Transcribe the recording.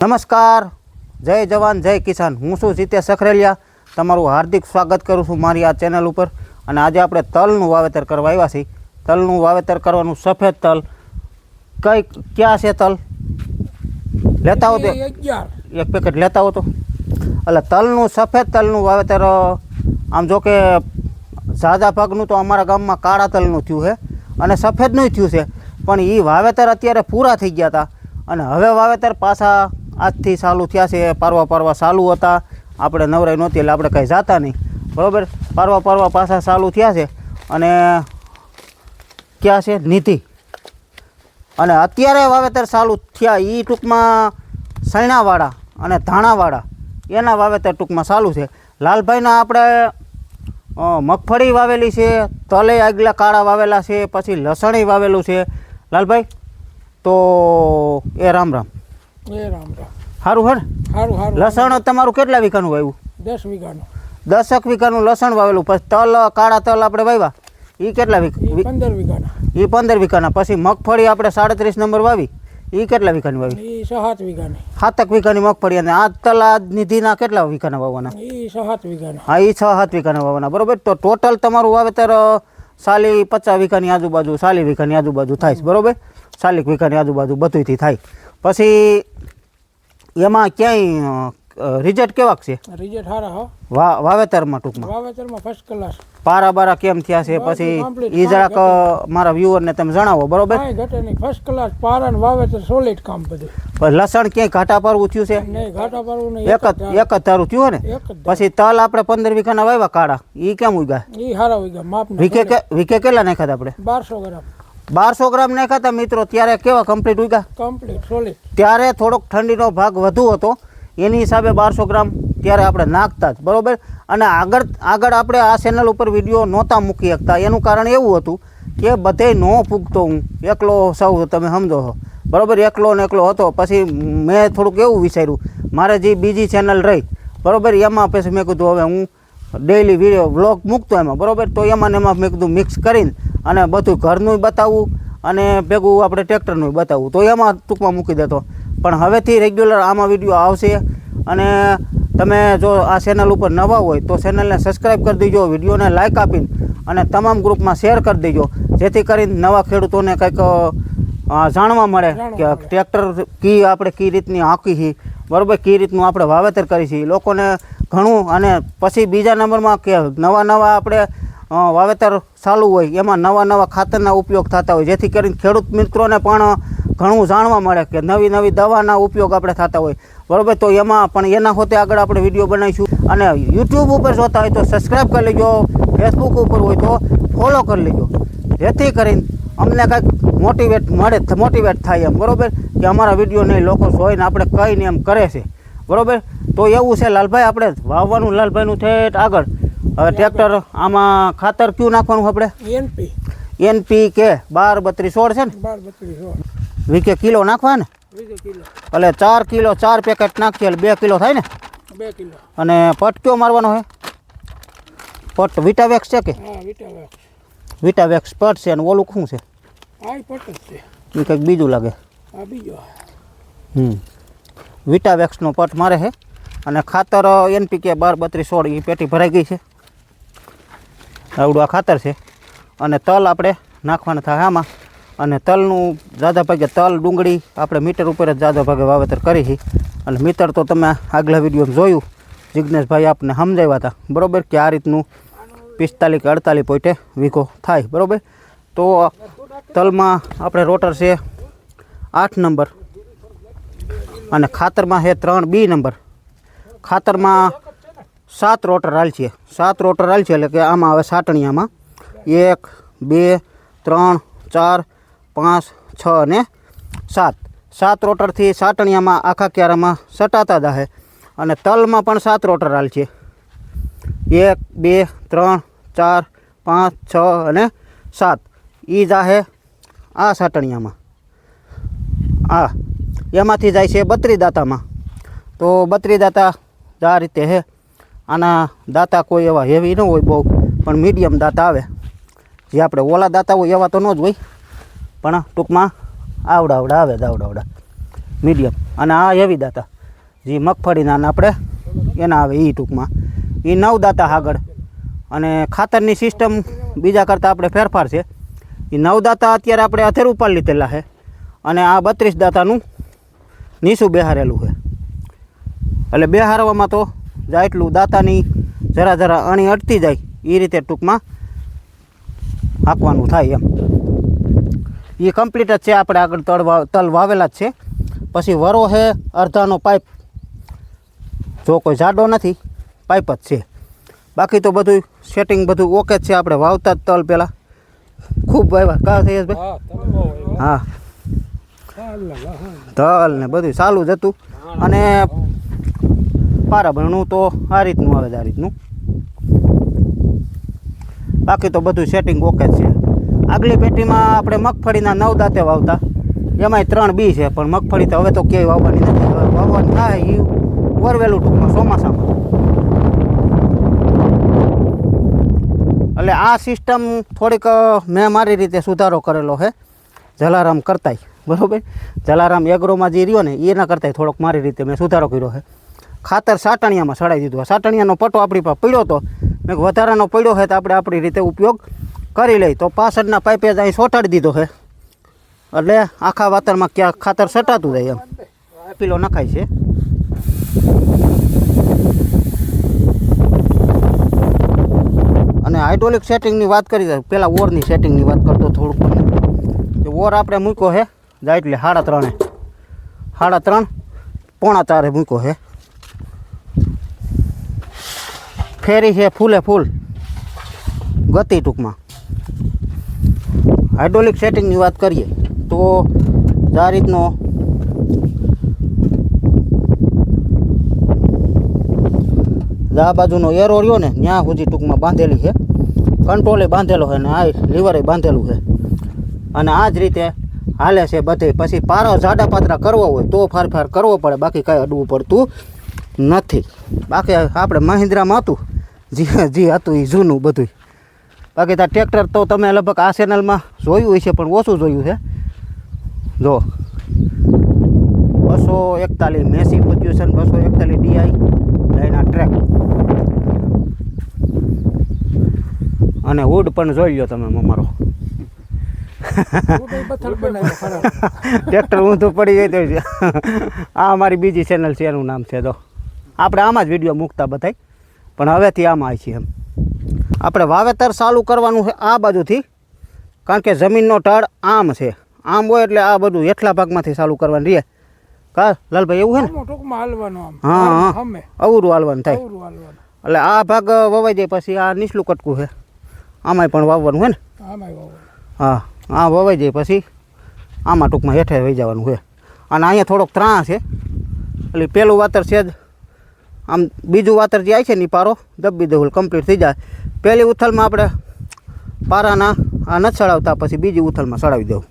નમસ્કાર. જય જવાન જય કિસાન. હું છું જીતેશ સખરેલિયા. તમારું હાર્દિક સ્વાગત કરું છું મારી આ ચેનલ ઉપર. અને આજે આપણે તલનું વાવેતર કરવા આવ્યા છીએ. તલનું વાવેતર કરવાનું સફેદ તલ. કઈ ક્યાં છે તલ? લેતા હો તો. એક પેકેટ લેતા હો તો. એટલે તલનું સફેદ તલનું વાવેતર આમ જો કે ઝાઝા ભાગનું તો અમારા ગામમાં કાળા તલનું થયું છે અને સફેદનું થયું છે. પણ એ વાવેતર અત્યારે પૂરા થઈ ગયા હતા. અને હવે વાવેતર પાછા આજથી ચાલુ થયા છે, પારવા પારવા ચાલુ હતા. આપણે નવરાઈ નહોતી એટલે આપણે કંઈ જતા નહીં. બરાબર? પારવા પારવા પાછા ચાલુ થયા છે અને ક્યાં છે? નિધિ અને અત્યારે વાવેતર ચાલુ થયા. એ ટૂંકમાં સૈણાવાળા અને ધાણાવાળા એના વાવેતર ટૂંકમાં ચાલુ છે. લાલભાઈના આપણે મગફળી વાવેલી છે, તલે આગલા કાળા વાવેલા છે, પછી લસણી વાવેલું છે. લાલભાઈ, તો એ રામ રામ. એ રામ રામ. સારું હે સારું સારું લસણ તમારું કેટલા વીઘાનું વાવ્યું? દસ વીઘાનું. દસક વીઘાનું લસણ વાવેલું. પછી તલ કાળા તલ આપણે વાવ્યા. એ કેટલા વીઘા પંદર વીઘાના. એ પંદર વીઘાના. પછી મગફળી આપણે સાડત્રીસ નંબર વાવી. એ કેટલા વીઘાની વાવી? સાત વીઘાની. સાતક વીઘાની મગફળી અને આ તલા નિધિના કેટલા વીઘાના વાવવાના? એ સાત વીઘાના. હા એ છ સાત વીઘાના વાવવાના. બરોબર? તો ટોટલ તમારું વાવેતર સાલી પચાસ વીઘાની આજુબાજુ સાલી વીઘાની આજુબાજુ થાય બરોબર? સાલી વીઘાની આજુબાજુ બધુંથી થાય. પછી એમાં ક્યાંય રિઝલ્ટ કેવાક છે? રિઝલ્ટ સારા હો. વા વાવેતરમાં ટૂંકમાં? વાવેતરમાં ફર્સ્ટ ક્લાસ પારા બારા કેમ થયા છે? પછી એ જરાક મારા વ્યુઅરને તમે જણાવો બરોબર? ઘટે નહીં. ફર્સ્ટ ક્લાસ પારા ને વાવેતર સોલિડ કામ બધું. લસણ ક્યાંય ઘાટા પારવું થયું છે? નહીં ઘાટા પાડવું નહીં. એક જ એક જ ધારું થયું ને? પછી તલ આપણે પંદર વીઘાના વાવ્યા કાળા એ કેમ ઉગ્યા? એ સારા ઉગ્યા માપ વીકે વીકે કેટલા નાખ્યા આપણે? બારસો ગ્રામ. બારસો ગ્રામ નાખ્યા હતા મિત્રો ત્યારે કેવા કમ્પ્લીટ ઉગ્યા? કમ્પ્લીટ સોલિડ ત્યારે થોડોક ઠંડીનો ભાગ વધુ હતો. એની હિસાબે બારસો ગ્રામ ત્યારે આપણે નાખતા જ બરોબર? અને આગળ આગળ આપણે આ ચેનલ ઉપર વીડિયો નહોતા મૂકી શકતા. એનું કારણ એવું હતું કે બધે ન ફૂગતો હું. એકલો સૌ તમે સમજો છો. બરાબર? એકલો ને એકલો હતો. પછી મેં થોડુંક એવું વિચાર્યું. મારે જે બીજી ચેનલ રહી બરાબર? એમાં પછી મેં કીધું હવે હું ડેઈલી વીડિયો વ્લોગ મૂકતો એમાં બરોબર? તો એમાં ને એમાં મેં કીધું મિક્સ કરીને અને બધું ઘરનું બતાવવું અને ભેગું આપણે ટ્રેક્ટરનું બતાવવું તો એમાં ટૂંકમાં મૂકી દેતો. પણ હવેથી રેગ્યુલર આમાં વીડિયો આવશે અને તમે જો આ ચેનલ ઉપર નવા હોય તો ચેનલને સબસ્ક્રાઈબ કરી દેજો વિડીયોને લાઇક આપીને અને તમામ ગ્રુપમાં શેર કરી દેજો. જેથી કરીને નવા ખેડૂતોને કંઈક જાણવા મળે કે ટ્રેક્ટર કી આપણે કી રીતની હાંકી છીએ બરાબર? કઈ રીતનું આપણે વાવેતર કરી છીએ લોકોને ઘણું અને પછી બીજા નંબરમાં કે નવા નવા આપણે વાવેતર ચાલુ હોય, એમાં નવા નવા ખાતરના ઉપયોગ થતા હોય. જેથી કરીને ખેડૂત મિત્રોને પણ ઘણું જાણવા મળે કે નવી નવી દવાના ઉપયોગ આપણે થતા હોય. બરાબર? તો એમાં પણ એના હોતે આગળ આપણે વીડિયો બનાવીશું. અને યુટ્યુબ ઉપર જોતા હોય તો સબસ્ક્રાઈબ કરી લેજો. ફેસબુક ઉપર હોય તો ફોલો કરી લેજો. જેથી કરીને અમને કાંઈક મોટિવેટ મળે મોટિવેટ થાય એમ. બરોબર? કે અમારા વીડિયો નહીં લોકો જોઈને આપણે કહીને એમ કરે છે. બરોબર? તો એવું છે લાલભાઈ આપણે વાવવાનું લાલભાઈનું ઠેઠ આગળ. હવે ટ્રેક્ટર આમાં ખાતર કયું નાખવાનું આપણે? એનપી. એનપી કે બાર બત્રીસ સોળ છે ને? બાર બત્રીસ વીકે કિલો નાખવા ને એટલે ચાર કિલો ચાર પેકેટ નાખીએ એટલે બે કિલો થાય ને? બે કિલો. અને પટ કયો મારવાનો છે? પટ વિટાવેક્સ છે કે? હા વિટાવે વિટાવેક્સ પટ છે અને ઓલું શું છે? કંઈક બીજું લાગે. આ બીજો. હમ. વિટાવેક્સનો પટ મારે છે. અને ખાતર એનપીકે બાર બત્રીસ સોળ એ પેટી ભરાઈ ગઈ છે. આવડું આ ખાતર છે. અને તલ આપણે નાખવાના થાય આમાં. અને તલનું જાદા ભાગે તલ, ડુંગળી આપણે મીટર ઉપર જ જાદા ભાગે વાવેતર કરી છે. અને મીટર તો તમે આગલા વિડીયોમાં જોયું. જિજ્ઞેશભાઈ આપને સમજાવ્યા હતા. બરોબર કે આ રીતનું પિસ્તાલીસ કે અડતાલીસ પોઈન્ટે વીઘો થાય. બરોબર? તો તલમાં આપણે રોટર છે આઠ નંબર. અને ખાતરમાં છે ત્રણ બી નંબર. ખાતરમાં સાત રોટર હાલ છે. સાત રોટર હાલ છે એટલે કે આમાં આવે સાટણીયામાં એક, બે, ત્રણ, ચાર, પાંચ, છ અને સાત. સાત રોટરથી સાટણીયામાં આખા ક્યારામાં સટાતા જાહે અને તલમાં પણ સાત રોટર હાલ છે. એક, બે, ત્રણ, ચાર, પાંચ, છ અને સાત. એ જાહે આ સાટણીયામાં. આ એમાંથી જાય છે બત્રી દાતામાં તો બત્રીદાતા આ રીતે છે આના દાતા કોઈ એવા હેવી ન હોય બહુ, પણ મીડિયમ દાતા આવે. જે આપણે ઓલા દાતા હોય એવા તો ન જ હોય. પણ ટૂંકમાં આવડા આવડા આવે આવડા મીડિયમ અને આ હેવી દાતા. જે મગફળીના આપણે, એના આવે એ ટૂંકમાં. એ નવ દાતા આગળ. અને ખાતરની સિસ્ટમ બીજા કરતાં આપણે ફેરફાર છે. એ નવ દાતા અત્યારે આપણે અથેર ઉપર લીધેલા છે. અને આ બત્રીસ દાતાનું નીસું બેહારેલું છે. એટલે બેહારવામાં તો જાય એટલું દાતાની જરા જરા અણી અટતી જાય એ રીતે ટૂંકમાં હાંકવાનું થાય એમ. એ કમ્પ્લીટ જ છે આપણે આગળ તળ તલ વાવેલા જ છે. પછી વરો છે અડધાનો પાઇપ. જો કોઈ જાડો નથી પાઇપ જ છે. બાકી તો બધું સેટિંગ બધું ઓકે જ છે આપણે વાવતા જ તલ પહેલાં ખૂબ વાવ્યા. કા થઈ ભાઈ? હા. તમે બહુ આવ્યા. હા હા, લા, લા, હા. તલ ને બધું ચાલુ જ હતું. અને પારાભરણું તો આ રીતનું આવે આ રીતનું. બાકી તો બધું સેટિંગ ઓકે છે. આગલી પેટીમાં આપણે મગફળીના નવ દાંતે વાવતા. એમાંય ત્રણ બી છે પણ મગફળી તો હવે તો ક્યાંય વાવવાની નથી. હવે વાવવાની થાય એ વરવેલું ટૂંકમાં ચોમાસામાં. એટલે આ સિસ્ટમ થોડીક મેં મારી રીતે સુધારો કરેલો છે. જલારામ કરતાંય. બરાબર? જલારામ એગ્રોમાં જે રહ્યો ને, એના કરતાં થોડોક મારી રીતે મેં સુધારો કર્યો છે. ખાતર સાટણિયામાં સડાઈ દીધું. સાટણિયાનો પટો આપણી પાસે પડ્યો હતો મેં વધારાનો પડ્યો છે તો આપણે આપણી રીતે ઉપયોગ કરી લઈ તો પાછળના પાઇપે જ અહીં સોટાડી દીધો છે. એટલે આખા વાતરમાં ક્યાં ખાતર સટાતું જાય એમ. પીલો નખાય છે. અને હાઇડ્રોલિક સેટિંગની વાત કરી પહેલાં ઓરની સેટિંગની વાત કરતો થોડુંક ઓર આપણે મૂક્યો છે. જાય એટલે સાડા ત્રણે. સાડા ત્રણ, પોણા ચારે મૂકો હે. ફેરી છે ફૂલે ફૂલ. ગતિ ટૂંકમાં. હાઇડ્રોલિક સેટિંગની વાત કરીએ, તો આ રીતનો આ બાજુનો એરો રહ્યો ને ત્યાં સુધી ટૂંકમાં બાંધેલી છે કંટ્રોલે બાંધેલો છે ને આ લીવરે બાંધેલું છે અને આ જ રીતે હાલે છે બધે. પછી પારો જાડા પાતરા કરવો હોય તો ફારફાર કરવો પડે. બાકી કાંઈ અડવું પડતું નથી. બાકી આપણે મહિન્દ્રામાં હતું. જે જે હતું એ જૂનું બધું બાકી ત્યાં ટ્રેક્ટર તો તમે લગભગ આ ચેનલમાં જોયું છે પણ ઓછું જોયું છે. જો. બસો એકતાલીસ મેસી ફોર્ચ્યુશન બસો એકતાલીસ ડીઆઈ લઈને ટ્રેક. અને હુડ પણ જોઈ લો તમે અમારો ટ્રેક્ટર ઊંધું પડી જાય તો આ અમારી બીજી ચેનલ છે એનું નામ છે તો. આપણે આમાં જ વીડિયો મૂકતા બધાય. પણ હવેથી આમાં આવી છીએ એમ. આપણે વાવેતર ચાલુ કરવાનું છે આ બાજુથી. કારણ કે જમીનનો ઢાળ આમ છે. આમ હોય એટલે આ બધું એટલા ભાગમાંથી ચાલુ કરવાનું રહે. કા લાલભાઈ એવું છે ને? ટૂંકમાં હાલવાનું હા, હા. અવરું હાલવાનું થાય. એટલે આ ભાગ વવાઈ જાય પછી આ નીચલું કટકું છે. આમાંય પણ વાવવાનું હોય ને. હા. આ વવાઈ જાય પછી. આમાં ટૂંકમાં હેઠે વહી જવાનું છે. અને અહીંયા થોડોક ત્રાં છે. એટલે પહેલું વાતર છે જ, આમ બીજું વાતર જે આવે છે ને પારો, દબી દેવું કમ્પ્લીટ થઈ જાય. પહેલી ઉથલમાં આપણે પારાના આ નથી ચડાવતા, પછી બીજી ઉથલમાં ચડાવી દેવું